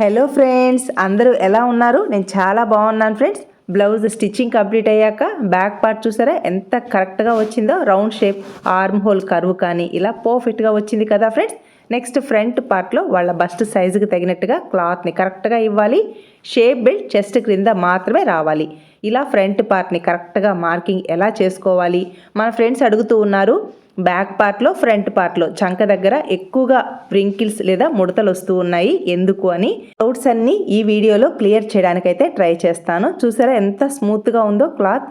Hello friends అందరూ ఎలా ఉన్నారు? నేను చాలా బాగున్నాను ఫ్రెండ్స్ బ్లౌజ్ స్టిచ్చింగ్ కంప్లీట్ అయ్యాక బ్యాక్ పార్ట్ చూసారా? ఎంత కరెక్ట్గా వచ్చిందో? Round shape arm hole curve కానీ ఇలా పర్ఫెక్ట్గా వచ్చింది కదా ఫ్రెండ్స్ నెక్స్ట్ ఫ్రంట్ పార్ట్లో వాళ్ళ బస్ట్ సైజుకి తగినట్టుగా క్లాత్ని కరెక్ట్గా ఇవ్వాలి. షేప్ బెల్ట్ చెస్ట్ క్రింద మాత్రమే రావాలి. ఇలా ఫ్రంట్ పార్ట్ని కరెక్ట్గా మార్కింగ్ ఎలా చేసుకోవాలి? మన ఫ్రెండ్స్ అడుగుతూ ఉన్నారు బ్యాక్ పార్ట్లో ఫ్రంట్ పార్ట్లో చంక దగ్గర ఎక్కువగా ప్రింకిల్స్ లేదా ముడతలు వస్తూ ఉన్నాయి. ఎందుకు అని డౌట్స్ అన్నీ ఈ వీడియోలో క్లియర్ చేయడానికైతే ట్రై చేస్తాను. చూసారా ఎంత స్మూత్గా ఉందో క్లాత్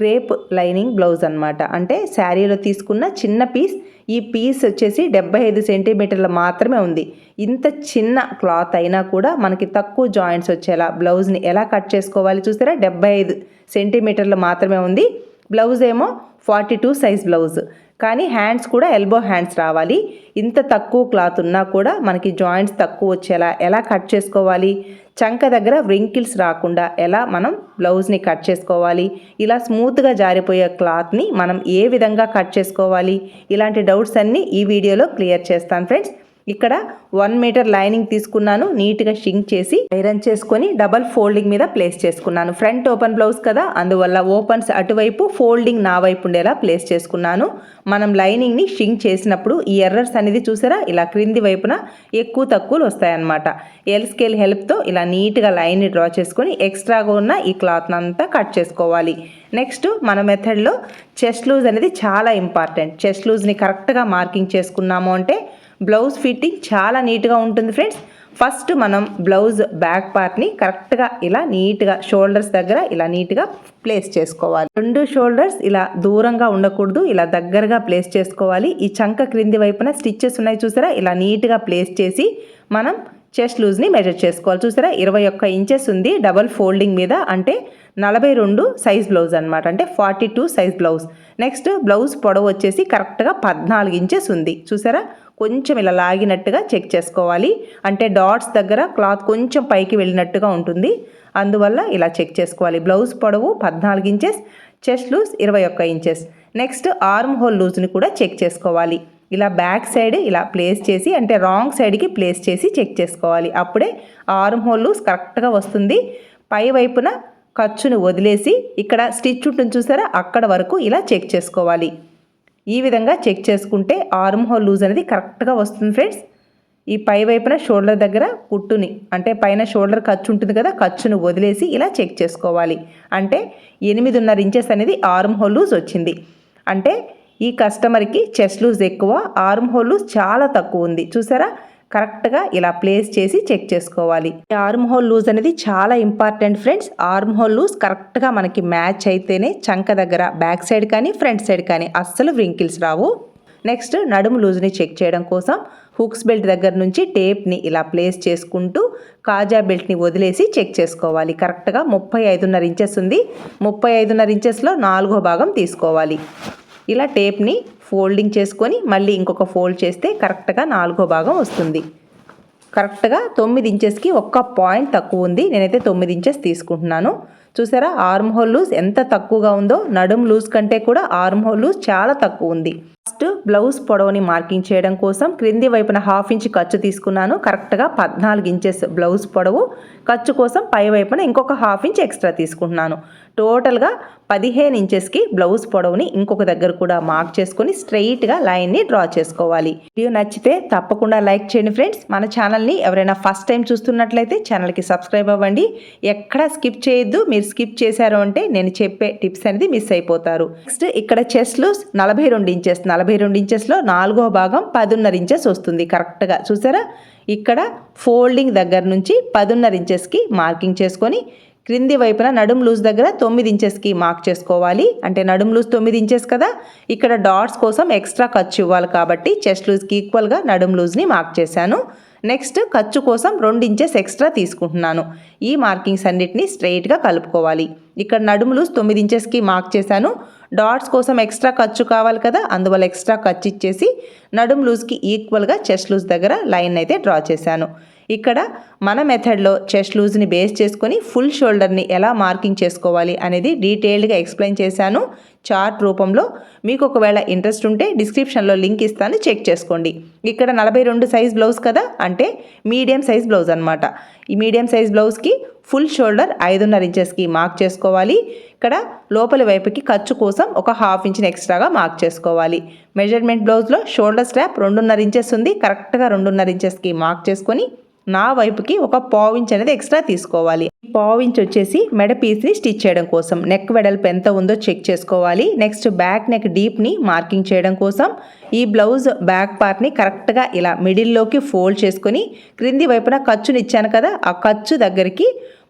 క్రేప్ లైనింగ్ బ్లౌజ్ అనమాట అంటే శారీలో తీసుకున్న చిన్న పీస్ ఈ పీస్ వచ్చేసి డెబ్బై ఐదు సెంటీమీటర్ల మాత్రమే ఉంది. ఇంత చిన్న క్లాత్ అయినా కూడా మనకి తక్కువ జాయింట్స్ వచ్చేలా బ్లౌజ్ని ఎలా కట్ చేసుకోవాలి చూసారా? డెబ్బై ఐదు సెంటీమీటర్లు మాత్రమే ఉంది. బ్లౌజ్ ఏమో ఫార్టీ టూ సైజ్ బ్లౌజ్. కానీ హ్యాండ్స్ కూడా ఎల్బో హ్యాండ్స్ రావాలి. ఇంత తక్కువ క్లాత్ ఉన్నా కూడా మనకి జాయింట్స్ తక్కువ వచ్చేలా ఎలా కట్ చేసుకోవాలి? చంక దగ్గర వ్రింకిల్స్ రాకుండా ఎలా మనం బ్లౌజ్ని కట్ చేసుకోవాలి? ఇలా స్మూత్గా జారిపోయే క్లాత్ని మనం ఏ విధంగా కట్ చేసుకోవాలి? ఇలాంటి డౌట్స్ అన్నీ ఈ వీడియోలో క్లియర్ చేస్తాను ఫ్రెండ్స్. ఇక్కడ వన్ మీటర్ లైనింగ్ తీసుకున్నాను నీట్గా షింక్ చేసి ఐరన్ చేసుకొని డబల్ ఫోల్డింగ్ మీద ప్లేస్ చేసుకున్నాను. ఫ్రంట్ ఓపెన్ బ్లౌజ్ కదా అందువల్ల ఓపెన్స్ అటువైపు ఫోల్డింగ్ నా వైపు ఉండేలా ప్లేస్ చేసుకున్నాను. మనం లైనింగ్ని షింక్ చేసినప్పుడు ఈ ఎర్రర్స్ అనేది చూసారా? ఇలా క్రింది వైపున ఎక్కువ తక్కువలు వస్తాయన్నమాట. ఎల్ స్కేల్ హెల్ప్తో ఇలా నీట్గా లైన్ని డ్రా చేసుకొని ఎక్స్ట్రాగా ఉన్న ఈ క్లాత్ అంతా కట్ చేసుకోవాలి. నెక్స్ట్ మన మెథడ్లో చెస్ట్ లూజ్ అనేది చాలా ఇంపార్టెంట్ చెస్ట్ లూజ్ని కరెక్ట్గా మార్కింగ్ చేసుకున్నాము అంటే బ్లౌజ్ ఫిట్టింగ్ చాలా నీట్గా ఉంటుంది ఫ్రెండ్స్. ఫస్ట్ మనం బ్లౌజ్ బ్యాక్ పార్ట్ని కరెక్ట్గా ఇలా నీట్గా షోల్డర్స్ దగ్గర ఇలా నీట్గా ప్లేస్ చేసుకోవాలి. రెండు షోల్డర్స్ ఇలా దూరంగా ఉండకూడదు ఇలా దగ్గరగా ప్లేస్ చేసుకోవాలి. ఈ చంక క్రింది వైపున స్టిచ్చెస్ ఉన్నాయి చూసారా? ఇలా నీట్గా ప్లేస్ చేసి మనం చెస్ట్ లూజ్ని మెజర్ చేసుకోవాలి. చూసారా? ఇరవై ఒక్క ఇంచెస్ ఉంది డబల్ ఫోల్డింగ్ మీద అంటే నలభై రెండు సైజ్ బ్లౌజ్ అనమాట అంటే forty two size blouse next blouse పొడవు వచ్చేసి కరెక్ట్గా పద్నాలుగు ఇంచెస్ ఉంది. చూసారా? కొంచెం ఇలా లాగినట్టుగా చెక్ చేసుకోవాలి. అంటే డాట్స్ దగ్గర క్లాత్ కొంచెం పైకి వెళ్ళినట్టుగా ఉంటుంది. అందువల్ల ఇలా చెక్ చేసుకోవాలి. బ్లౌజ్ పొడవు పద్నాలుగు ఇంచెస్ చెస్ట్ లూజ్ ఇరవై ఒక్క ఇంచెస్. నెక్స్ట్ ఆర్మ్ హోల్ లూజ్ని కూడా చెక్ చేసుకోవాలి. ఇలా బ్యాక్ సైడ్ ఇలా ప్లేస్ చేసి అంటే రాంగ్ సైడ్కి ప్లేస్ చేసి చెక్ చేసుకోవాలి. అప్పుడే ఆర్మ్ హోల్ లూజ్ కరెక్ట్గా వస్తుంది. పై వైపున ఖర్చును వదిలేసి ఇక్కడ స్టిచ్ ఉంటుంది చూసారా? అక్కడ వరకు ఇలా చెక్ చేసుకోవాలి. ఈ విధంగా చెక్ చేసుకుంటే ఆర్మ్ హోల్ లూజ్ అనేది కరెక్ట్గా వస్తుంది ఫ్రెండ్స్ ఈ పై వైపున షోల్డర్ దగ్గర కుట్టుని అంటే పైన షోల్డర్ ఖర్చు ఉంటుంది కదా ఖర్చును వదిలేసి ఇలా చెక్ చేసుకోవాలి. అంటే ఎనిమిదిన్నర ఇంచెస్ అనేది ఆర్మ్ హోల్ లూజ్ వచ్చింది. అంటే ఈ కస్టమర్కి చెస్ట్ లూజ్ ఎక్కువ ఆర్మ్ హోల్ లూజ్ చాలా తక్కువ ఉంది. చూసారా? కరెక్ట్గా ఇలా ప్లేస్ చేసి చెక్ చేసుకోవాలి. ఈ ఆర్మ్ హోల్ లూజ్ అనేది చాలా important friends. Arm hole loose కరెక్ట్గా మనకి మ్యాచ్ అయితేనే చంక దగ్గర బ్యాక్ సైడ్ కానీ ఫ్రంట్ సైడ్ కానీ అస్సలు వ్రింకిల్స్ రావు. నెక్స్ట్ నడుము లూజ్ని చెక్ చేయడం కోసం హుక్స్ బెల్ట్ దగ్గర నుంచి టేప్ని ఇలా ప్లేస్ చేసుకుంటూ కాజా బెల్ట్ని వదిలేసి చెక్ చేసుకోవాలి. కరెక్ట్గా ముప్పై ఐదున్నర ఇంచెస్ ఉంది. ముప్పై ఐదున్నర ఇంచెస్లో నాలుగో భాగం తీసుకోవాలి. ఇలా టేప్ని ఫోల్డింగ్ చేసుకొని మళ్ళీ ఇంకొక ఫోల్డ్ చేస్తే కరెక్ట్గా నాలుగో భాగం వస్తుంది. కరెక్ట్గా తొమ్మిది ఇంచెస్కి ఒక్క పాయింట్ తక్కువ ఉంది. నేనైతే తొమ్మిది ఇంచెస్ తీసుకుంటున్నాను. చూసారా? ఆర్మ్ హోల్ లూజ్ ఎంత తక్కువగా ఉందో నడుం లూజ్ కంటే కూడా ఆర్మ్ హోల్ లూజ్ చాలా తక్కువ ఉంది. ఫస్ట్ బ్లౌజ్ పొడవుని మార్కింగ్ చేయడం కోసం క్రింది వైపున హాఫ్ ఇంచ్ ఖర్చు తీసుకున్నాను. కరెక్ట్గా పద్నాలుగు ఇంచెస్ బ్లౌజ్ పొడవు. ఖర్చు కోసం పై వైపున ఇంకొక హాఫ్ ఇంచ్ ఎక్స్ట్రా తీసుకుంటున్నాను. టోటల్గా పదిహేను ఇంచెస్కి బ్లౌజ్ పొడవుని ఇంకొక దగ్గర కూడా మార్క్ చేసుకొని స్ట్రైట్గా లైన్ని డ్రా చేసుకోవాలి. వీడియో నచ్చితే తప్పకుండా లైక్ చేయండి ఫ్రెండ్స్ మన ఛానల్ని ఎవరైనా ఫస్ట్ టైం చూస్తున్నట్లయితే ఛానల్కి సబ్స్క్రైబ్ అవ్వండి. ఎక్కడా స్కిప్ చేయొద్దు. మీరు స్కిప్ చేశారు అంటే నేను చెప్పే టిప్స్ అనేది మిస్ అయిపోతారు. నెక్స్ట్ ఇక్కడ చెస్ట్ లూస్ నలభై రెండు ఇంచెస్ నలభై రెండు ఇంచెస్లో నాలుగో భాగం పదున్నర ఇంచెస్ వస్తుంది. కరెక్ట్గా చూసారా? ఇక్కడ ఫోల్డింగ్ దగ్గర నుంచి పదున్నర ఇంచెస్కి మార్కింగ్ చేసుకొని క్రింది వైపున నడుం లూజ్ దగ్గర తొమ్మిది ఇంచెస్కి మార్క్ చేసుకోవాలి. అంటే నడుం లూజ్ తొమ్మిది ఇంచెస్ కదా? ఇక్కడ డాట్స్ కోసం ఎక్స్ట్రా ఖర్చు ఇవ్వాలి కాబట్టి చెస్ట్ లూజ్కి ఈక్వల్గా నడుం లూజ్ని మార్క్ చేశాను. నెక్స్ట్ ఖర్చు కోసం రెండు ఇంచెస్ ఎక్స్ట్రా తీసుకుంటున్నాను. ఈ మార్కింగ్స్ అన్నిటిని స్ట్రైట్గా కలుపుకోవాలి. ఇక్కడ నడుము లూజ్ తొమ్మిది ఇంచెస్కి మార్క్ చేశాను. డాట్స్ కోసం ఎక్స్ట్రా ఖర్చు కావాలి కదా అందువల్ల ఎక్స్ట్రా ఖర్చు ఇచ్చేసి నడుము లూజ్కి ఈక్వల్గా చెస్ట్ లూజ్ దగ్గర లైన్ అయితే డ్రా చేశాను. ఇక్కడ మన మెథడ్లో చెస్ట్ లూజ్ని బేస్ చేసుకొని ఫుల్ షోల్డర్ని ఎలా మార్కింగ్ చేసుకోవాలి అనేది డీటెయిల్డ్గా ఎక్స్ప్లెయిన్ చేశాను చార్ట్ రూపంలో. మీకు ఒకవేళ ఇంట్రెస్ట్ ఉంటే డిస్క్రిప్షన్లో లింక్ ఇస్తాను చెక్ చేసుకోండి. ఇక్కడ నలభై రెండు సైజ్ బ్లౌజ్ కదా? అంటే మీడియం సైజ్ బ్లౌజ్ అనమాట ఈ మీడియం సైజ్ బ్లౌజ్కి ఫుల్ షోల్డర్ ఐదున్నర ఇంచెస్కి మార్క్ చేసుకోవాలి. ఇక్కడ లోపలి వైపుకి ఖర్చు కోసం ఒక హాఫ్ ఇంచ్ని ఎక్స్ట్రాగా మార్క్ చేసుకోవాలి. మెజర్మెంట్ బ్లౌజ్లో షోల్డర్ స్ట్రాప్ రెండున్నర ఇంచెస్ ఉంది. కరెక్ట్గా రెండున్నర ఇంచెస్కి మార్క్ చేసుకొని నా వైపుకి ఒక పావు ఇంచ్ అనేది ఎక్స్ట్రా తీసుకోవాలి. పావు ఇంచ్ వచ్చేసి మెడ పీస్ని స్టిచ్ చేయడం కోసం. నెక్ వెడల్పు ఎంత ఉందో చెక్ చేసుకోవాలి. నెక్స్ట్ బ్యాక్ నెక్ డీప్ని మార్కింగ్ చేయడం కోసం. ఈ బ్లౌజ్ బ్యాక్ పార్ట్ని కరెక్ట్గా ఇలా మిడిల్లోకి ఫోల్డ్ చేసుకొని క్రింది వైపున ఖర్చుని ఇచ్చాను కదా ఆ ఖర్చు దగ్గరికి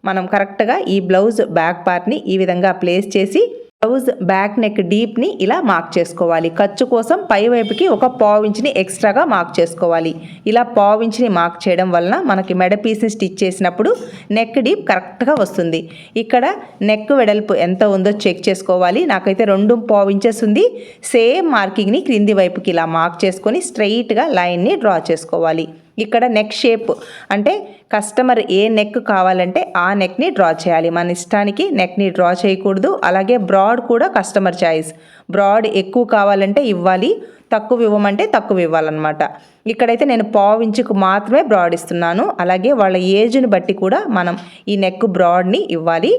మనం కరెక్ట్గా ఈ బ్లౌజ్ బ్యాక్ పార్ట్ని ఈ విధంగా ప్లేస్ చేసి బ్లౌజ్ బ్యాక్ నెక్ డీప్ని ఇలా మార్క్ చేసుకోవాలి. ఖర్చు కోసం పై వైపుకి ఒక పావు ఇంచ్ని ఎక్స్ట్రాగా మార్క్ చేసుకోవాలి. ఇలా పావు ఇంచ్ని మార్క్ చేయడం వలన మనకి మెడ పీస్ని స్టిచ్ చేసినప్పుడు నెక్ డీప్ కరెక్ట్గా వస్తుంది. ఇక్కడ నెక్ వెడల్పు ఎంత ఉందో చెక్ చేసుకోవాలి. నాకైతే రెండు పావు ఇంచెస్ ఉంది. సేమ్ మార్కింగ్ని క్రింది వైపుకి ఇలా మార్క్ చేసుకొని స్ట్రైట్గా లైన్ని డ్రా చేసుకోవాలి. ఇక్కడ నెక్ షేప్ అంటే కస్టమర్ ఏ నెక్ కావాలంటే ఆ నెక్ని డ్రా చేయాలి. మన ఇష్టానికి నెక్ని డ్రా చేయకూడదు. అలాగే బ్రాడ్ కూడా కస్టమర్ చాయిస్ బ్రాడ్ ఎక్కువ కావాలంటే ఇవ్వాలి. తక్కువ ఇవ్వమంటే తక్కువ ఇవ్వాలన్నమాట. ఇక్కడైతే నేను పావు ఇంచుకు మాత్రమే బ్రాడ్ ఇస్తున్నాను. అలాగే వాళ్ళ ఏజ్ని బట్టి కూడా మనం ఈ నెక్ బ్రాడ్ని ఇవ్వాలి.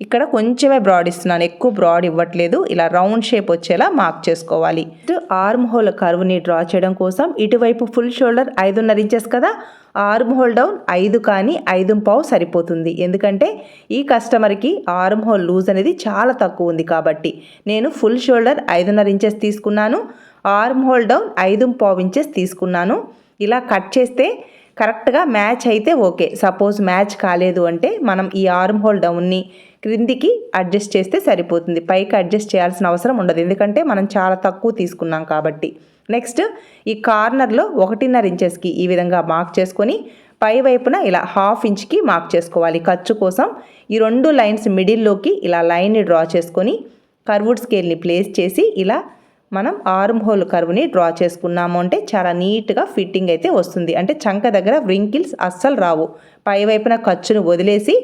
ఇక్కడ కొంచెమే బ్రాడ్ ఇస్తున్నాను. ఎక్కువ బ్రాడ్ ఇవ్వట్లేదు. ఇలా రౌండ్ షేప్ వచ్చేలా మార్క్ చేసుకోవాలి. ఆర్మ్ హోల్ కర్వ్ని డ్రా చేయడం కోసం ఇటువైపు ఫుల్ షోల్డర్ ఐదున్నర ఇంచెస్ కదా? ఆర్మ్ హోల్ డౌన్ ఐదు కానీ ఐదు పావు సరిపోతుంది. ఎందుకంటే ఈ కస్టమర్కి ఆర్మ్ హోల్ లూజ్ అనేది చాలా తక్కువ ఉంది కాబట్టి నేను ఫుల్ షోల్డర్ ఐదున్నర ఇంచెస్ తీసుకున్నాను. ఆర్మ్ హోల్ డౌన్ ఐదు పావు ఇంచెస్ తీసుకున్నాను. ఇలా కట్ చేస్తే కరెక్ట్గా మ్యాచ్ అయితే ఓకే. సపోజ్ మ్యాచ్ కాలేదు అంటే మనం ఈ ఆర్మ్ హోల్ డౌన్ని క్రిందికి అడ్జస్ట్ చేస్తే సరిపోతుంది. పైకి అడ్జస్ట్ చేయాల్సిన అవసరం ఉండదు. ఎందుకంటే మనం చాలా తక్కువ తీసుకున్నాం కాబట్టి. నెక్స్ట్ ఈ కార్నర్లో ఒకటిన్నర ఇంచెస్కి ఈ విధంగా మార్క్ చేసుకొని పై వైపున ఇలా హాఫ్ ఇంచ్కి మార్క్ చేసుకోవాలి. ఖర్చు కోసం ఈ రెండు లైన్స్ మిడిల్లోకి ఇలా లైన్ని డ్రా చేసుకొని కర్వుడ్ స్కేల్ని ప్లేస్ చేసి ఇలా మనం ఆర్మ్ హోల్ కర్వ్ని డ్రా చేసుకున్నాము అంటే చాలా నీట్గా ఫిట్టింగ్ అయితే వస్తుంది. అంటే చంక దగ్గర వ్రింకిల్స్ అస్సలు రావు. పైవైపున ఖర్చును వదిలేసి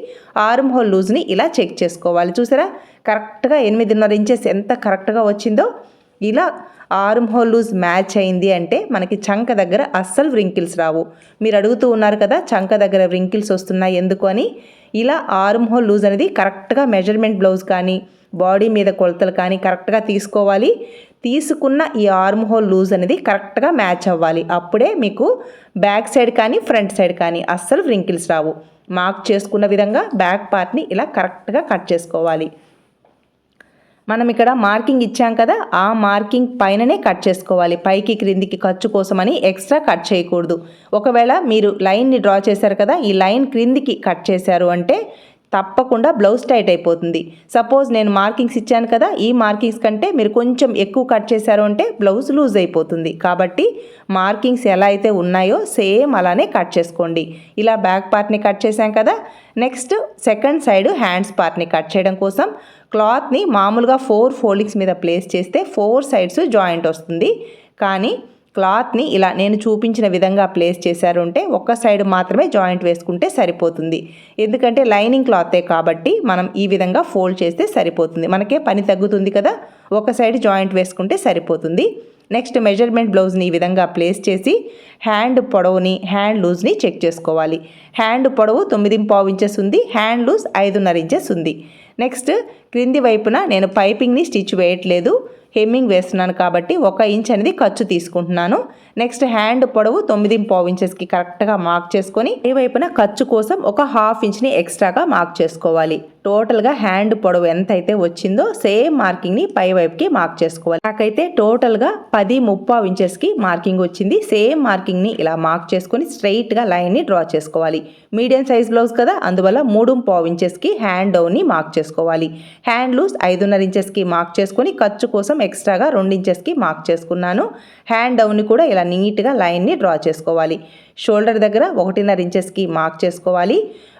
ఆర్మ్ హోల్ లూజ్ని ఇలా చెక్ చేసుకోవాలి. చూసారా? కరెక్ట్గా ఎనిమిదిన్నర ఇంచెస్ ఎంత కరెక్ట్గా వచ్చిందో ఇలా ఆర్మ్ హోల్ లూజ్ మ్యాచ్ అయింది అంటే మనకి చంక దగ్గర అస్సలు వ్రింకిల్స్ రావు. మీరు అడుగుతూ ఉన్నారు కదా చంక దగ్గర వ్రింకిల్స్ వస్తున్నాయి ఎందుకు అని? ఇలా ఆర్మ్ హోల్ లూజ్ అనేది కరెక్ట్గా మెజర్మెంట్ బ్లౌజ్ కానీ బాడీ మీద కొలతలు కానీ కరెక్ట్గా తీసుకోవాలి. తీసుకున్న ఈ ఆర్మ్ హోల్ లూజ్ అనేది కరెక్ట్గా మ్యాచ్ అవ్వాలి. అప్పుడే మీకు బ్యాక్ సైడ్ కానీ ఫ్రంట్ సైడ్ కానీ అస్సలు వ్రింకిల్స్ రావు. మార్క్ చేసుకున్న విధంగా బ్యాక్ పార్ట్ని ఇలా కరెక్ట్గా కట్ చేసుకోవాలి. మనం ఇక్కడ మార్కింగ్ ఇచ్చాం కదా ఆ మార్కింగ్ పైననే కట్ చేసుకోవాలి. పైకి క్రిందికి ఖర్చు కోసమని ఎక్స్ట్రా కట్ చేయకూడదు. ఒకవేళ మీరు లైన్ని డ్రా చేశారు కదా ఈ లైన్ క్రిందికి కట్ చేశారు అంటే తప్పకుండా బ్లౌజ్ టైట్ అయిపోతుంది. సపోజ్ నేను మార్కింగ్స్ ఇచ్చాను కదా ఈ మార్కింగ్స్ కంటే మీరు కొంచెం ఎక్కువ కట్ చేశారు అంటే బ్లౌజ్ లూజ్ అయిపోతుంది. కాబట్టి మార్కింగ్స్ ఎలా అయితే ఉన్నాయో సేమ్ అలానే కట్ చేసుకోండి. ఇలా బ్యాక్ పార్ట్ని కట్ చేశాం కదా నెక్స్ట్ సెకండ్ సైడ్ హ్యాండ్స్ పార్ట్ని కట్ చేయడం కోసం క్లాత్ని మామూలుగా ఫోర్ ఫోల్డింగ్స్ మీద ప్లేస్ చేస్తే ఫోర్ సైడ్స్ జాయింట్ వస్తుంది. కానీ క్లాత్ని ఇలా నేను చూపించిన విధంగా ప్లేస్ చేశారు అంటే ఒక్క సైడ్ మాత్రమే జాయింట్ వేసుకుంటే సరిపోతుంది. ఎందుకంటే లైనింగ్ క్లాతే కాబట్టి మనం ఈ విధంగా ఫోల్డ్ చేస్తే సరిపోతుంది. మనకే పని తగ్గుతుంది కదా? ఒక సైడ్ జాయింట్ వేసుకుంటే సరిపోతుంది. నెక్స్ట్ మెజర్మెంట్ బ్లౌజ్ని ఈ విధంగా ప్లేస్ చేసి హ్యాండ్ పొడవుని హ్యాండ్ లూజ్ని చెక్ చేసుకోవాలి. హ్యాండ్ పొడవు తొమ్మిది పావు ఇంచెస్ ఉంది హ్యాండ్ లూజ్ ఐదున్నర ఇంచెస్ ఉంది. నెక్స్ట్ క్రింది వైపున నేను పైపింగ్ని స్టిచ్ వేయట్లేదు. హెమ్మింగ్ వేస్తున్నాను కాబట్టి ఒక ఇంచ్ అనేది ఖర్చు తీసుకుంటున్నాను. నెక్స్ట్ హ్యాండ్ పొడవు తొమ్మిది పావు ఇంచెస్కి కరెక్ట్గా మార్క్ చేసుకొని ఈ వైపున ఖర్చు కోసం ఒక హాఫ్ ఇంచ్ని ఎక్స్ట్రాగా మార్క్ చేసుకోవాలి. టోటల్గా హ్యాండ్ పొడవు ఎంత అయితే వచ్చిందో సేమ్ మార్కింగ్ని పై వైపుకి మార్క్ చేసుకోవాలి. నాకైతే టోటల్గా పది ముప్పావు ఇంచెస్కి మార్కింగ్ వచ్చింది. సేమ్ మార్కింగ్ని ఇలా మార్క్ చేసుకొని స్ట్రైట్గా లైన్ని డ్రా చేసుకోవాలి. మీడియం సైజ్ బ్లౌజ్ కదా అందువల్ల మూడు పావు ఇంచెస్కి హ్యాండ్ డౌన్ని మార్క్ చేసుకోవాలి. హ్యాండ్ లూస్ ఐదున్నర ఇంచెస్కి మార్క్ చేసుకొని ఖర్చు కోసం ఎక్స్ట్రాగా రెండు ఇంచెస్కి మార్క్ చేసుకున్నాను. హ్యాండ్ డౌన్ని కూడా ఇలా నీట్గా లైన్ని డ్రా చేసుకోవాలి. షోల్డర్ దగ్గర ఒకటిన్నర ఇంచెస్కి మార్క్ చేసుకోవాలి.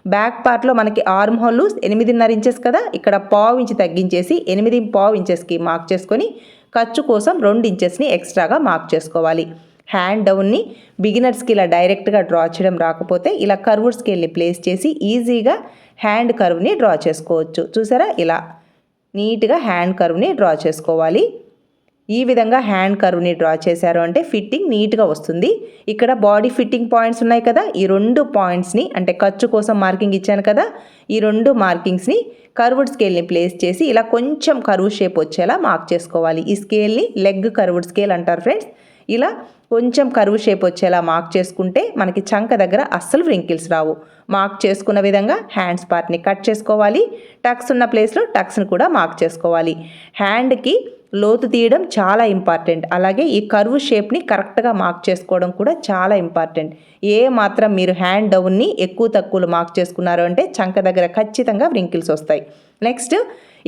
బ్యాక్ పార్ట్లో మనకి ఆర్మ్ హోల్ ఎనిమిదిన్నర ఇంచెస్ కదా ఇక్కడ పావు ఇంచ్ తగ్గించేసి ఎనిమిది పావు ఇంచెస్కి మార్క్ చేసుకొని ఖర్చు కోసం రెండు ఇంచెస్ని ఎక్స్ట్రాగా మార్క్ చేసుకోవాలి. హ్యాండ్ డౌన్ని బిగినర్స్కి ఇలా డైరెక్ట్గా డ్రా చేయడం రాకపోతే ఇలా కర్వ్డ్ స్కేల్ని ప్లేస్ చేసి ఈజీగా హ్యాండ్ కర్వ్ని డ్రా చేసుకోవచ్చు. చూసారా? ఇలా నీట్గా హ్యాండ్ కర్వ్ని డ్రా చేసుకోవాలి. ఈ విధంగా హ్యాండ్ కర్వ్ని డ్రా చేశారు. అంటే ఫిట్టింగ్ నీట్గా వస్తుంది. ఇక్కడ బాడీ ఫిట్టింగ్ పాయింట్స్ ఉన్నాయి కదా. ఈ రెండు పాయింట్స్ని అంటే ఖర్చు కోసం మార్కింగ్ ఇచ్చాను కదా. ఈ రెండు మార్కింగ్స్ని కర్వ్డ్ స్కేల్ని ప్లేస్ చేసి ఇలా కొంచెం కర్వ్ షేప్ వచ్చేలా మార్క్ చేసుకోవాలి. ఈ స్కేల్ని లెగ్ కర్వ్డ్ స్కేల్ అంటారు ఫ్రెండ్స్. ఇలా కొంచెం కరువు షేప్ వచ్చేలా మార్క్ చేసుకుంటే మనకి చంక దగ్గర అస్సలు వ్రింకిల్స్ రావు. మార్క్ చేసుకున్న విధంగా హ్యాండ్స్ పార్ట్ని కట్ చేసుకోవాలి. టక్స్ ఉన్న ప్లేస్లో టక్స్ని కూడా మార్క్ చేసుకోవాలి. హ్యాండ్కి లోతు తీయడం చాలా ఇంపార్టెంట్. అలాగే ఈ కర్వ్ షేప్ని కరెక్ట్గా మార్క్ చేసుకోవడం కూడా చాలా ఇంపార్టెంట్. ఏ మాత్రం మీరు హ్యాండ్ డౌన్ని ఎక్కువ తక్కువలు మార్క్ చేసుకున్నారు అంటే చంక దగ్గర ఖచ్చితంగా వ్రింకిల్స్ వస్తాయి. నెక్స్ట్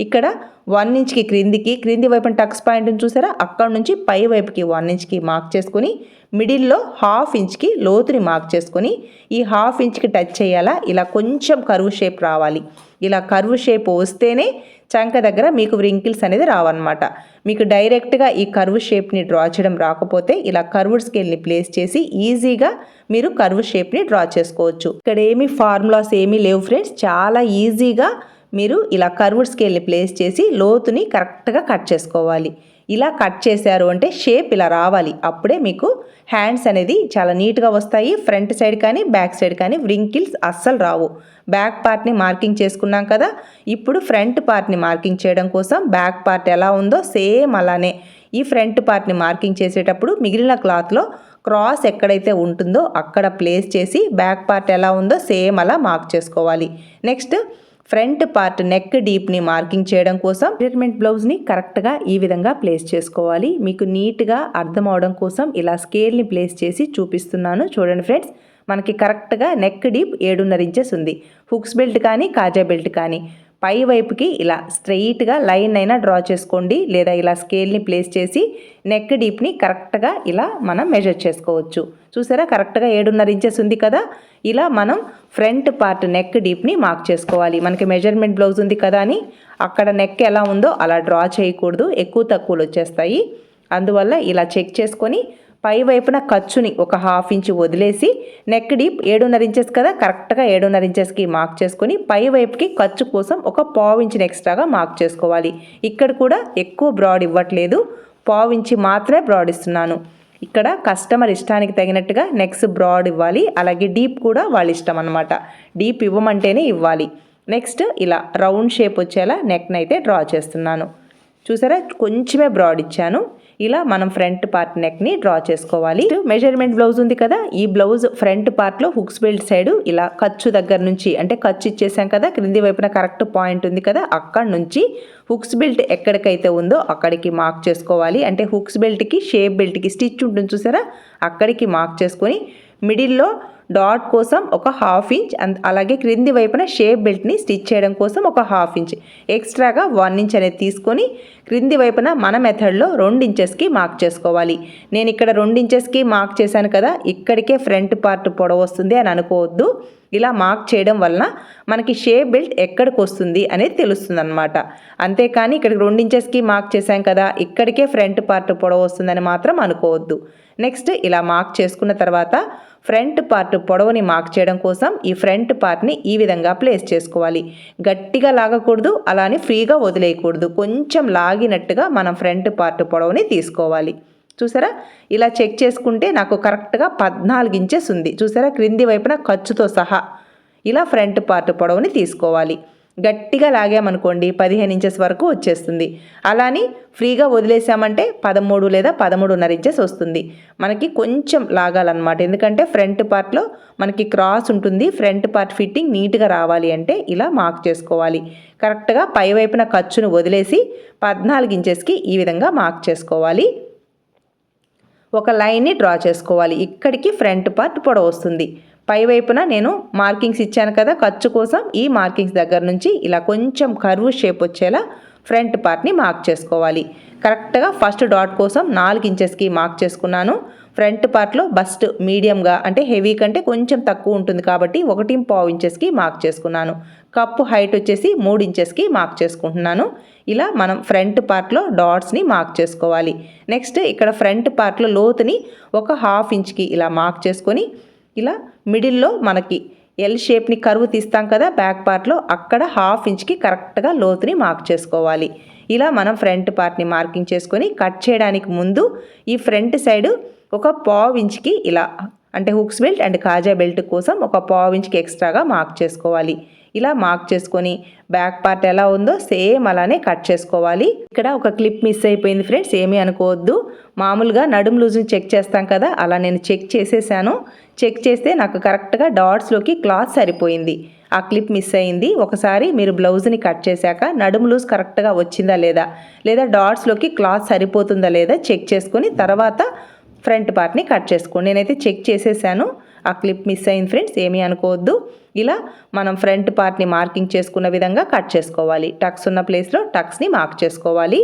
ఇక్కడ వన్ ఇంచ్కి క్రిందికి క్రింది వైపున టక్స్ పాయింట్ని చూసారా? అక్కడ నుంచి పై వైపుకి వన్ ఇంచ్కి మార్క్ చేసుకుని మిడిల్లో హాఫ్ ఇంచ్కి లోతుని మార్క్ చేసుకొని ఈ హాఫ్ ఇంచ్కి టచ్ చేయాలా? ఇలా కొంచెం కరువు షేప్ రావాలి. ఇలా కరువు షేప్ వస్తేనే చంక దగ్గర మీకు వ్రింకిల్స్ అనేది రావన్నమాట. మీకు డైరెక్ట్గా ఈ కర్వ్ షేప్ని డ్రా చేయడం రాకపోతే ఇలా కర్వ్డ్ స్కేల్ని ప్లేస్ చేసి ఈజీగా మీరు కర్వ్ షేప్ని డ్రా చేసుకోవచ్చు. ఇక్కడ ఏమి ఫార్ములాస్ ఏమీ లేవు ఫ్రెండ్స్ చాలా ఈజీగా మీరు ఇలా కర్వ్డ్ స్కేల్ని ప్లేస్ చేసి లోతుని కరెక్ట్గా కట్ చేసుకోవాలి. ఇలా కట్ చేశారు అంటే షేప్ ఇలా రావాలి. అప్పుడే మీకు హ్యాండ్స్ అనేది చాలా నీట్గా వస్తాయి. ఫ్రంట్ సైడ్ కానీ బ్యాక్ సైడ్ కానీ వ్రింకిల్స్ అస్సలు రావు. బ్యాక్ పార్ట్ని మార్కింగ్ చేసుకున్నాం కదా ఇప్పుడు ఫ్రంట్ పార్ట్ని మార్కింగ్ చేయడం కోసం బ్యాక్ పార్ట్ ఎలా ఉందో సేమ్ అలానే ఈ ఫ్రంట్ పార్ట్ని మార్కింగ్ చేసేటప్పుడు మిగిలిన క్లాత్లో క్రాస్ ఎక్కడైతే ఉంటుందో అక్కడ ప్లేస్ చేసి బ్యాక్ పార్ట్ ఎలా ఉందో సేమ్ అలా మార్క్ చేసుకోవాలి. నెక్స్ట్ ఫ్రంట్ పార్ట్ నెక్ డీప్ని మార్కింగ్ చేయడం కోసం మెజర్మెంట్ బ్లౌజ్ని కరెక్ట్గా ఈ విధంగా ప్లేస్ చేసుకోవాలి. మీకు నీట్గా అర్థం అవడం కోసం ఇలా స్కేల్ని ప్లేస్ చేసి చూపిస్తున్నాను. చూడండి ఫ్రెండ్స్ మనకి కరెక్ట్గా నెక్ డీప్ ఏడున్నర ఇంచెస్ ఉంది. హుక్స్ బెల్ట్ కానీ కాజా బెల్ట్ కానీ. పై వైపుకి ఇలా స్ట్రెయిట్గా లైన్ అయినా డ్రా చేసుకోండి లేదా ఇలా స్కేల్ని ప్లేస్ చేసి నెక్ డీప్ని కరెక్ట్గా ఇలా మనం మెజర్ చేసుకోవచ్చు. చూసారా? కరెక్ట్గా ఏడున్నర ఇంచెస్ ఉంది కదా? ఇలా మనం ఫ్రంట్ పార్ట్ నెక్ డీప్ని మార్క్ చేసుకోవాలి. మనకి మెజర్మెంట్ బ్లౌజ్ ఉంది కదా అని. అక్కడ నెక్ ఎలా ఉందో అలా డ్రా చేయకూడదు. ఎక్కువ తక్కువలు వచ్చేస్తాయి. అందువల్ల ఇలా చెక్ చేసుకొని పై వైపున ఖర్చుని ఒక హాఫ్ ఇంచ్ వదిలేసి నెక్ డీప్ ఏడున్నర ఇంచెస్ కదా కరెక్ట్గా ఏడున్నర ఇంచెస్కి మార్క్ చేసుకొని పై వైపుకి ఖర్చు కోసం ఒక పావు ఇంచుని ఎక్స్ట్రాగా మార్క్ చేసుకోవాలి. ఇక్కడ కూడా ఎక్కువ బ్రాడ్ ఇవ్వట్లేదు. పావు ఇంచి మాత్రమే బ్రాడ్ ఇస్తున్నాను. ఇక్కడ కస్టమర్ ఇష్టానికి తగినట్టుగా నెక్స్ట్ బ్రాడ్ ఇవ్వాలి. అలాగే డీప్ కూడా వాళ్ళ ఇష్టం అనమాట డీప్ ఇవ్వమంటేనే ఇవ్వాలి. నెక్స్ట్ ఇలా రౌండ్ షేప్ వచ్చేలా నెక్ని అయితే డ్రా చేస్తున్నాను. చూసారా? కొంచెమే బ్రాడ్ ఇచ్చాను. ఇలా మనం ఫ్రంట్ పార్ట్ నెక్ని డ్రా చేసుకోవాలి. మెజర్మెంట్ బ్లౌజ్ ఉంది కదా ఈ బ్లౌజ్ ఫ్రంట్ పార్ట్లో హుక్స్ బెల్ట్ సైడ్ ఇలా ఖర్చు దగ్గర నుంచి అంటే ఖర్చు ఇచ్చేసాం కదా క్రింది వైపున కరెక్ట్ పాయింట్ ఉంది కదా అక్కడ నుంచి హుక్స్ బెల్ట్ ఎక్కడికైతే ఉందో అక్కడికి మార్క్ చేసుకోవాలి. అంటే హుక్స్ బెల్ట్కి షేప్ బెల్ట్కి స్టిచ్ ఉంటుంది చూసారా? అక్కడికి మార్క్ చేసుకొని మిడిల్లో డాట్ కోసం ఒక హాఫ్ ఇంచ్ అలాగే క్రింది వైపున షేప్ బెల్ట్ని స్టిచ్ చేయడం కోసం ఒక హాఫ్ ఇంచ్. ఎక్స్ట్రాగా వన్ ఇంచ్ అనేది తీసుకొని క్రింది వైపున మన మెథడ్లో రెండు ఇంచెస్కి మార్క్ చేసుకోవాలి. నేను ఇక్కడ రెండు ఇంచెస్కి మార్క్ చేశాను కదా ఇక్కడికే ఫ్రంట్ పార్ట్ పొడవు వస్తుంది అని అనుకోవద్దు. ఇలా మార్క్ చేయడం వలన మనకి షేప్ బెల్ట్ ఎక్కడికి వస్తుంది అనేది తెలుస్తుంది అనమాట అంతేకాని ఇక్కడికి రెండు ఇంచెస్కి మార్క్ చేశాం కదా ఇక్కడికే ఫ్రంట్ పార్ట్ పొడవు వస్తుందని మాత్రం అనుకోవద్దు. నెక్స్ట్ ఇలా మార్క్ చేసుకున్న తర్వాత ఫ్రంట్ పార్ట్ పొడవుని మార్క్ చేయడం కోసం ఈ ఫ్రంట్ పార్ట్ని ఈ విధంగా ప్లేస్ చేసుకోవాలి. గట్టిగా లాగకూడదు అలానే ఫ్రీగా వదిలేయకూడదు. కొంచెం లాగినట్టుగా మనం ఫ్రంట్ పార్ట్ పొడవుని తీసుకోవాలి. చూసారా? ఇలా చెక్ చేసుకుంటే నాకు కరెక్ట్గా పద్నాలుగు ఇంచెస్ ఉంది. చూసారా? క్రింది వైపున ఖర్చుతో సహా ఇలా ఫ్రంట్ పార్ట్ పొడవుని తీసుకోవాలి. గట్టిగా లాగామనుకోండి పదిహేను ఇంచెస్ వరకు వచ్చేస్తుంది. అలాని ఫ్రీగా వదిలేసామంటే పదమూడు లేదా పదమూడున్నర ఇంచెస్ వస్తుంది. మనకి కొంచెం లాగాలన్నమాట. ఎందుకంటే ఫ్రంట్ పార్ట్లో మనకి క్రాస్ ఉంటుంది. ఫ్రంట్ పార్ట్ ఫిట్టింగ్ నీట్గా రావాలి అంటే ఇలా మార్క్ చేసుకోవాలి. కరెక్ట్గా పై వైపున ఖర్చును వదిలేసి పద్నాలుగు ఇంచెస్కి ఈ విధంగా మార్క్ చేసుకోవాలి. ఒక లైన్ని డ్రా చేసుకోవాలి. ఇక్కడికి ఫ్రంట్ పార్ట్ పొడవు వస్తుంది. పైవైపున నేను మార్కింగ్స్ ఇచ్చాను కదా ఖర్చు కోసం ఈ మార్కింగ్స్ దగ్గర నుంచి ఇలా కొంచెం కర్వ్ షేప్ వచ్చేలా ఫ్రంట్ పార్ట్ని మార్క్ చేసుకోవాలి. కరెక్ట్గా ఫస్ట్ డాట్ కోసం నాలుగు ఇంచెస్కి మార్క్ చేసుకున్నాను. ఫ్రంట్ పార్ట్లో బస్ట్ మీడియంగా అంటే హెవీ కంటే కొంచెం తక్కువ ఉంటుంది కాబట్టి ఒకటి పావు ఇంచెస్కి మార్క్ చేసుకున్నాను. కప్పు హైట్ వచ్చేసి మూడు ఇంచెస్కి మార్క్ చేసుకుంటున్నాను. ఇలా మనం ఫ్రంట్ పార్ట్లో డాట్స్ని మార్క్ చేసుకోవాలి. నెక్స్ట్ ఇక్కడ ఫ్రంట్ పార్ట్లో లోతుని ఒక హాఫ్ ఇంచ్కి ఇలా మార్క్ చేసుకొని ఇలా మిడిల్లో మనకి ఎల్ షేప్ని కరువు తీస్తాం కదా బ్యాక్ పార్ట్లో అక్కడ హాఫ్ ఇంచ్కి కరెక్ట్గా లోతుని మార్క్ చేసుకోవాలి. ఇలా మనం ఫ్రంట్ పార్ట్ని మార్కింగ్ చేసుకొని కట్ చేయడానికి ముందు ఈ ఫ్రంట్ సైడ్ ఒక పావు ఇంచ్కి ఇలా అంటే హుక్స్ బెల్ట్ అండ్ కాజా బెల్ట్ కోసం ఒక పావు ఇంచ్కి ఎక్స్ట్రాగా మార్క్ చేసుకోవాలి. ఇలా మార్క్ చేసుకొని బ్యాక్ పార్ట్ ఎలా ఉందో సేమ్ అలానే కట్ చేసుకోవాలి. ఇక్కడ ఒక క్లిప్ మిస్ అయిపోయింది ఫ్రెండ్స్ ఏమీ అనుకోవద్దు. మామూలుగా నడుము లూజ్ని చెక్ చేస్తాం కదా అలా నేను చెక్ చేసేసాను. చెక్ చేస్తే నాకు కరెక్ట్గా డాట్స్లోకి క్లాత్ సరిపోయింది. ఆ క్లిప్ మిస్ అయింది. ఒకసారి మీరు బ్లౌజ్ని కట్ చేశాక నడుము లూజ్ కరెక్ట్గా వచ్చిందా లేదా లేదా డాట్స్లోకి క్లాత్ సరిపోతుందా లేదా చెక్ చేసుకొని తర్వాత ఫ్రంట్ పార్ట్ని కట్ చేసుకోండి. నేనైతే చెక్ చేసేసాను. ఆ క్లిప్ మిస్ అయింది ఫ్రెండ్స్ ఏమీ అనుకోవద్దు. ఇలా మనం ఫ్రంట్ పార్ట్ని మార్కింగ్ చేసుకున్న విధంగా కట్ చేసుకోవాలి. టక్స్ ఉన్న ప్లేస్లో టక్స్ని మార్క్ చేసుకోవాలి.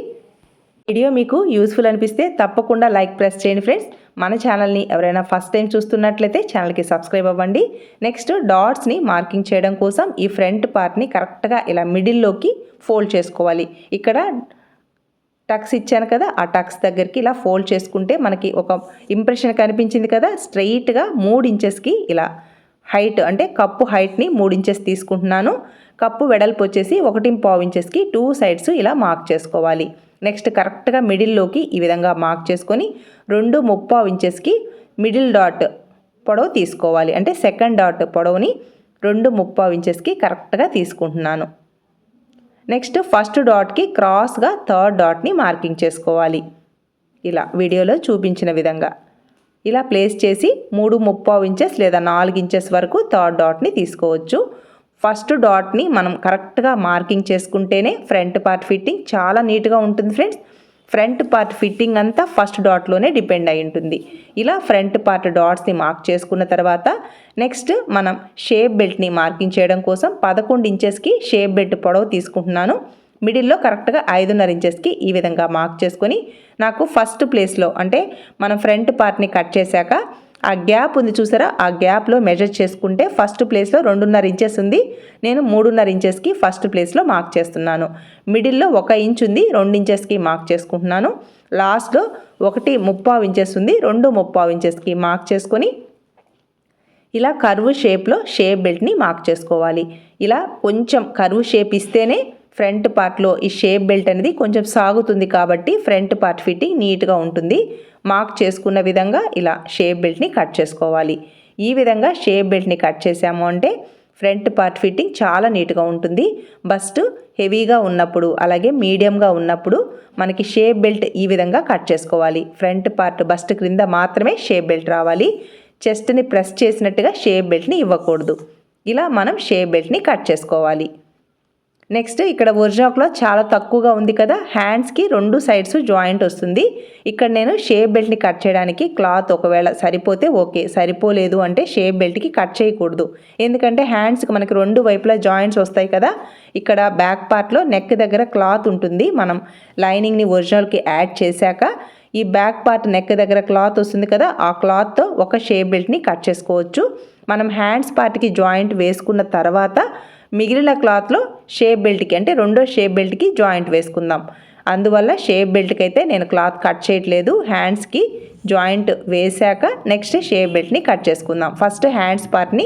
వీడియో మీకు యూస్ఫుల్ అనిపిస్తే తప్పకుండా లైక్ ప్రెస్ చేయండి ఫ్రెండ్స్. మన ఛానల్ని ఎవరైనా ఫస్ట్ టైం చూస్తున్నట్లయితే ఛానల్కి సబ్స్క్రైబ్ అవ్వండి. నెక్స్ట్ డాట్స్ని మార్కింగ్ చేయడం కోసం ఈ ఫ్రంట్ పార్ట్ని కరెక్ట్గా ఇలా మిడిల్లోకి ఫోల్డ్ చేసుకోవాలి. ఇక్కడ టక్స్ ఇచ్చాను కదా ఆ టక్స్ దగ్గరికి ఇలా ఫోల్డ్ చేసుకుంటే మనకి ఒక ఇంప్రెషన్ కనిపించింది కదా స్ట్రైట్గా మూడు ఇంచెస్కి ఇలా హైట్ అంటే కప్పు హైట్ని మూడు ఇంచెస్ తీసుకుంటున్నాను. కప్పు వెడల్పు వచ్చేసి ఒకటి పావు ఇంచెస్కి టూ సైడ్స్ ఇలా మార్క్ చేసుకోవాలి. నెక్స్ట్ కరెక్ట్గా మిడిల్లోకి ఈ విధంగా మార్క్ చేసుకొని రెండు ముప్పావు ఇంచెస్కి మిడిల్ డాట్ పొడవు తీసుకోవాలి. అంటే సెకండ్ డాట్ పొడవుని రెండు ముప్పావు ఇంచెస్కి కరెక్ట్గా తీసుకుంటున్నాను. నెక్స్ట్ ఫస్ట్ డాట్కి క్రాస్గా థర్డ్ డాట్ని మార్కింగ్ చేసుకోవాలి. ఇలా వీడియోలో చూపించిన విధంగా. ఇలా ప్లేస్ చేసి మూడు ముప్పావు ఇంచెస్ లేదా నాలుగు ఇంచెస్ వరకు థర్డ్ డాట్ని తీసుకోవచ్చు. ఫస్ట్ డాట్ని మనం కరెక్ట్గా మార్కింగ్ చేసుకుంటేనే ఫ్రంట్ పార్ట్ ఫిట్టింగ్ చాలా నీట్గా ఉంటుంది ఫ్రెండ్స్. ఫ్రంట్ పార్ట్ ఫిట్టింగ్ అంతా ఫస్ట్ డాట్లోనే డిపెండ్ అయి ఉంటుంది. ఇలా ఫ్రంట్ పార్ట్ డాట్స్ని మార్క్ చేసుకున్న తర్వాత నెక్స్ట్ మనం షేప్ బెల్ట్ని మార్కింగ్ చేయడం కోసం పదకొండు ఇంచెస్కి షేప్ బెల్ట్ పొడవు తీసుకుంటున్నాను. మిడిల్లో కరెక్ట్గా ఐదున్నర ఇంచెస్కి ఈ విధంగా మార్క్ చేసుకొని నాకు ఫస్ట్ ప్లేస్లో అంటే మనం ఫ్రంట్ పార్ట్ని కట్ చేశాక ఆ గ్యాప్ ఉంది చూసారా? ఆ గ్యాప్లో మెజర్ చేసుకుంటే ఫస్ట్ ప్లేస్లో రెండున్నర ఇంచెస్ ఉంది. నేను మూడున్నర ఇంచెస్కి ఫస్ట్ ప్లేస్లో మార్క్ చేస్తున్నాను. మిడిల్లో ఒక ఇంచ్ ఉంది రెండు ఇంచెస్కి మార్క్ చేసుకుంటున్నాను. లాస్ట్లో ఒకటి ముప్పావు ఇంచెస్ ఉంది రెండు ముప్పావు ఇంచెస్కి మార్క్ చేసుకొని ఇలా కర్వ్ షేప్లో షేప్ బెల్ట్ని మార్క్ చేసుకోవాలి. ఇలా కొంచెం కర్వ్ షేప్ ఇస్తేనే ఫ్రంట్ పార్ట్లో ఈ షేప్ బెల్ట్ అనేది కొంచెం సాగుతుంది కాబట్టి ఫ్రంట్ పార్ట్ ఫిట్టింగ్ నీట్గా ఉంటుంది. మార్క్ చేసుకున్న విధంగా ఇలా షేప్ బెల్ట్ని కట్ చేసుకోవాలి. ఈ విధంగా షేప్ బెల్ట్ని కట్ చేసాము అంటే ఫ్రంట్ పార్ట్ ఫిట్టింగ్ చాలా నీట్గా ఉంటుంది. బస్ట్ హెవీగా ఉన్నప్పుడు అలాగే మీడియంగా ఉన్నప్పుడు మనకి షేప్ బెల్ట్ ఈ విధంగా కట్ చేసుకోవాలి. ఫ్రంట్ పార్ట్ బస్ట్ క్రింద మాత్రమే షేప్ బెల్ట్ రావాలి. చెస్ట్ని ప్రెస్ చేసినట్టుగా షేప్ బెల్ట్ని ఇవ్వకూడదు. ఇలా మనం షేప్ బెల్ట్ని కట్ చేసుకోవాలి. నెక్స్ట్ ఇక్కడ ఒరిజినాక్లో చాలా తక్కువగా ఉంది కదా. హ్యాండ్స్కి రెండు సైడ్స్ జాయింట్ వస్తుంది. ఇక్కడ నేను షేప్ బెల్ట్ని కట్ చేయడానికి క్లాత్ ఒకవేళ సరిపోతే ఓకే సరిపోలేదు అంటే షేప్ బెల్ట్కి కట్ చేయకూడదు. ఎందుకంటే హ్యాండ్స్కి మనకి రెండు వైపులా జాయింట్స్ వస్తాయి కదా. ఇక్కడ బ్యాక్ పార్ట్లో నెక్ దగ్గర క్లాత్ ఉంటుంది. మనం లైనింగ్ని ఒరిజినల్కి యాడ్ చేశాక ఈ బ్యాక్ పార్ట్ నెక్ దగ్గర క్లాత్ వస్తుంది కదా. ఆ క్లాత్తో ఒక షేప్ బెల్ట్ని కట్ చేసుకోవచ్చు. మనం హ్యాండ్స్ పార్ట్కి జాయింట్ వేసుకున్న తర్వాత మిగిలిన క్లాత్లో షేప్ బెల్ట్కి అంటే రెండో షేప్ బెల్ట్కి జాయింట్ వేసుకుందాం. అందువల్ల షేప్ బెల్ట్కి అయితే నేను క్లాత్ కట్ చేయట్లేదు. హ్యాండ్స్కి జాయింట్ వేసాక నెక్స్ట్ షేప్ బెల్ట్ని కట్ చేసుకుందాం. ఫస్ట్ హ్యాండ్స్ పార్ట్ని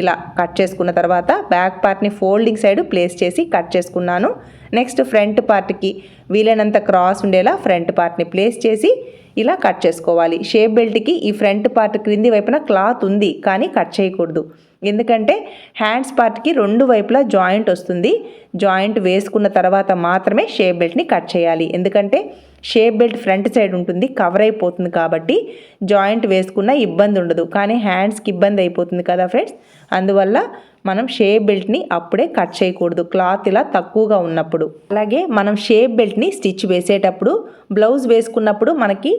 ఇలా కట్ చేసుకున్న తర్వాత బ్యాక్ పార్ట్ని ఫోల్డింగ్ సైడ్ ప్లేస్ చేసి కట్ చేసుకున్నాను. నెక్స్ట్ ఫ్రంట్ పార్ట్కి వీలైనంత క్రాస్ ఉండేలా ఫ్రంట్ పార్ట్ని ప్లేస్ చేసి ఇలా కట్ చేసుకోవాలి. షేప్ బెల్ట్కి ఈ ఫ్రంట్ పార్ట్ క్రింది వైపున క్లాత్ ఉంది కానీ కట్ చేయకూడదు. ఎందుకంటే హ్యాండ్స్ పార్ట్కి రెండు వైపులా జాయింట్ వస్తుంది. జాయింట్ వేసుకున్న తర్వాత మాత్రమే షేప్ బెల్ట్ని కట్ చేయాలి. ఎందుకంటే షేప్ బెల్ట్ ఫ్రంట్ సైడ్ ఉంటుంది కవర్ అయిపోతుంది కాబట్టి జాయింట్ వేసుకున్న ఇబ్బంది ఉండదు. కానీ హ్యాండ్స్కి ఇబ్బంది అయిపోతుంది కదా ఫ్రెండ్స్? అందువల్ల మనం షేప్ బెల్ట్ని అప్పుడే కట్ చేయకూడదు. క్లాత్ ఇలా తక్కువగా ఉన్నప్పుడు. అలాగే మనం షేప్ బెల్ట్ని స్టిచ్ వేసేటప్పుడు బ్లౌజ్ వేసుకున్నప్పుడు మనకి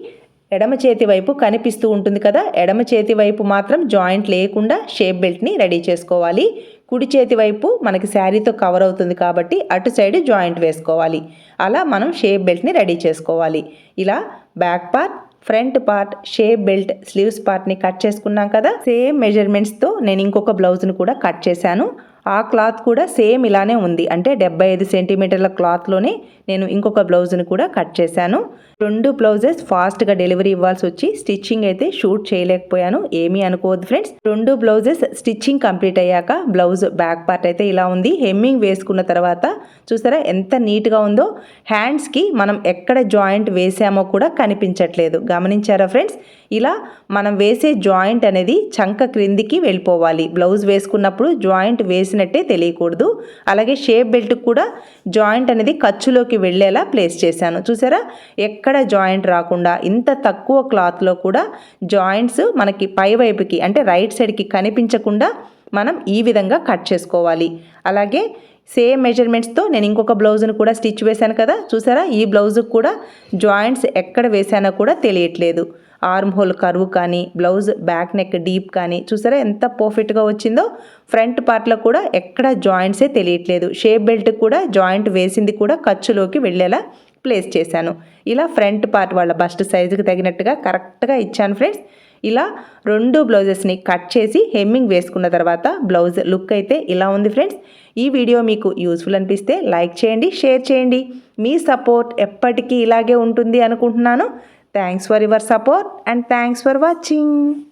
ఎడమ చేతి వైపు కనిపిస్తూ ఉంటుంది కదా ఎడమ చేతి వైపు మాత్రం జాయింట్ లేకుండా షేప్ బెల్ట్ని రెడీ చేసుకోవాలి. కుడి చేతి వైపు మనకి శారీతో కవర్ అవుతుంది కాబట్టి అటు సైడ్ జాయింట్ వేసుకోవాలి. అలా మనం షేప్ బెల్ట్ని రెడీ చేసుకోవాలి. ఇలా back part front part shape belt sleeves పార్ట్ని కట్ చేసుకున్నాం కదా సేమ్ మెజర్మెంట్స్తో నేను ఇంకొక బ్లౌజ్ను కూడా కట్ చేశాను. ఆ క్లాత్ కూడా సేమ్ ఇలానే ఉంది. అంటే డెబ్బై ఐదు సెంటీమీటర్ల క్లాత్లోనే నేను ఇంకొక బ్లౌజ్ని కూడా కట్ చేశాను. రెండు బ్లౌజెస్ ఫాస్ట్గా డెలివరీ ఇవ్వాల్సి వచ్చి స్టిచ్చింగ్ అయితే షూట్ చేయలేకపోయాను. ఏమీ అనుకోవద్దు ఫ్రెండ్స్. రెండు బ్లౌజెస్ స్టిచ్చింగ్ కంప్లీట్ అయ్యాక బ్లౌజ్ బ్యాక్ పార్ట్ అయితే ఇలా ఉంది. హెమ్మింగ్ వేసుకున్న తర్వాత చూసారా ఎంత నీట్గా ఉందో. హ్యాండ్స్కి మనం ఎక్కడ జాయింట్ వేసామో కూడా కనిపించట్లేదు. గమనించారా ఫ్రెండ్స్? ఇలా మనం వేసే జాయింట్ అనేది చంక క్రిందికి వెళ్ళిపోవాలి. బ్లౌజ్ వేసుకున్నప్పుడు జాయింట్ చేసినట్టే తెలియకూడదు. అలాగే షేప్ బెల్ట్ కూడా జాయింట్ అనేది ఖర్చులోకి వెళ్ళేలా ప్లేస్ చేశాను. చూసారా? ఎక్కడ జాయింట్ రాకుండా ఇంత తక్కువ క్లాత్లో కూడా జాయింట్స్ మనకి పై వైపుకి అంటే రైట్ సైడ్కి కనిపించకుండా మనం ఈ విధంగా కట్ చేసుకోవాలి. అలాగే సేమ్ మెజర్మెంట్స్తో నేను ఇంకొక బ్లౌజ్ను కూడా స్టిచ్ వేశాను కదా? చూసారా? ఈ బ్లౌజ్కి కూడా జాయింట్స్ ఎక్కడ వేసానో కూడా తెలియట్లేదు. ఆర్మ్ హోల్ కర్వ్ కానీ బ్లౌజ్ బ్యాక్ నెక్ డీప్ కానీ చూసారా ఎంత పర్ఫెక్ట్గా వచ్చిందో? ఫ్రంట్ పార్ట్లో కూడా ఎక్కడ జాయింట్సే తెలియట్లేదు. షేప్ బెల్ట్ కూడా జాయింట్ వేసింది కూడా ఖర్చులోకి వెళ్ళేలా ప్లేస్ చేశాను. ఇలా ఫ్రంట్ పార్ట్ వాళ్ళ బస్ట్ సైజుకి తగినట్టుగా కరెక్ట్గా ఇచ్చాను ఫ్రెండ్స్. ఇలా రెండు బ్లౌజెస్ని కట్ చేసి హెమ్మింగ్ వేసుకున్న తర్వాత బ్లౌజ్ లుక్ అయితే ఇలా ఉంది ఫ్రెండ్స్. ఈ వీడియో మీకు యూస్ఫుల్ అనిపిస్తే లైక్ చేయండి షేర్ చేయండి. మీ సపోర్ట్ ఎప్పటికీ ఇలాగే ఉంటుంది అనుకుంటున్నాను. Thanks for your support and thanks for watching.